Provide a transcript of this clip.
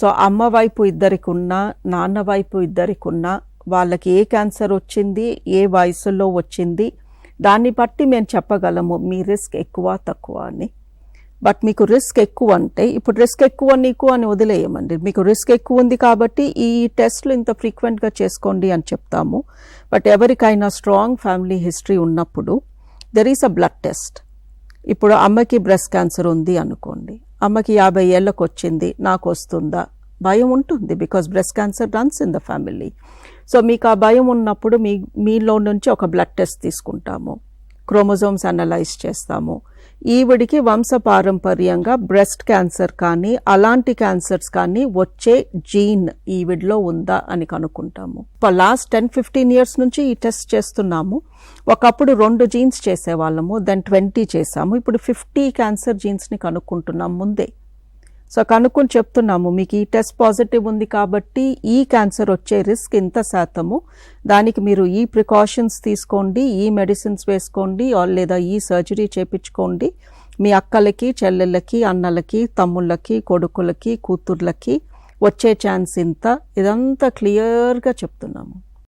So అమ్మ వైపు ఇద్దరికున్నా నాన్న వైపు ఇద్దరికున్నా వాళ్ళకి ఏ క్యాన్సర్ వచ్చింది ఏ వయసులో వచ్చింది దాన్ని బట్టి మేము చెప్పగలము మీ రిస్క్ ఎక్కువ తక్కువ అని. బట్ మీకు రిస్క్ ఎక్కువ అంటే ఇప్పుడు రిస్క్ ఎక్కువ నీకు అని వదిలేయమండి. మీకు రిస్క్ ఎక్కువ ఉంది కాబట్టి ఈ టెస్ట్లు ఇంత ఫ్రీక్వెంట్గా చేసుకోండి అని చెప్తాము. బట్ ఎవరికైనా స్ట్రాంగ్ ఫ్యామిలీ హిస్టరీ ఉన్నప్పుడు there is a blood test ఇప్పుడు అమ్మకి బ్రెస్ట్ క్యాన్సర్ ఉంది అనుకోండి. అమ్మకి యాభై ఏళ్ళకు వచ్చింది నాకు వస్తుందా భయం ఉంటుంది because breast cancer runs in the family so మీకు ఆ భయం ఉన్నప్పుడు మీ మీలో నుంచి ఒక బ్లడ్ టెస్ట్ తీసుకుంటాము. క్రోమోజోమ్స్ అనలైజ్ చేస్తాము. ఈవిడికి వంశపారంపర్యంగా బ్రెస్ట్ క్యాన్సర్ కానీ అలాంటి క్యాన్సర్స్ కానీ వచ్చే జీన్ ఈవిడిలో ఉందా అని కనుక్కుంటాము. లాస్ట్ టెన్ ఫిఫ్టీన్ ఇయర్స్ నుంచి ఈ టెస్ట్ చేస్తున్నాము. ఒకప్పుడు రెండు జీన్స్ చేసేవాళ్ళము దెన్ ట్వంటీ చేసాము ఇప్పుడు ఫిఫ్టీ క్యాన్సర్ జీన్స్ని కనుక్కుంటున్నాం ముందే. సో కనుక్కొని చెప్తున్నాము మీకు ఈ టెస్ట్ పాజిటివ్ ఉంది కాబట్టి ఈ క్యాన్సర్ వచ్చే రిస్క్ ఇంత శాతము. దానికి మీరు ఈ ప్రికాషన్స్ తీసుకోండి ఈ మెడిసిన్స్ వేసుకోండి లేదా ఈ సర్జరీ చేపించుకోండి. మీ అక్కలకి చెల్లెళ్ళకి అన్నలకి తమ్ముళ్ళకి కొడుకులకి కూతుర్లకి వచ్చే ఛాన్స్ ఇంత. ఇదంతా క్లియర్గా చెప్తున్నాము.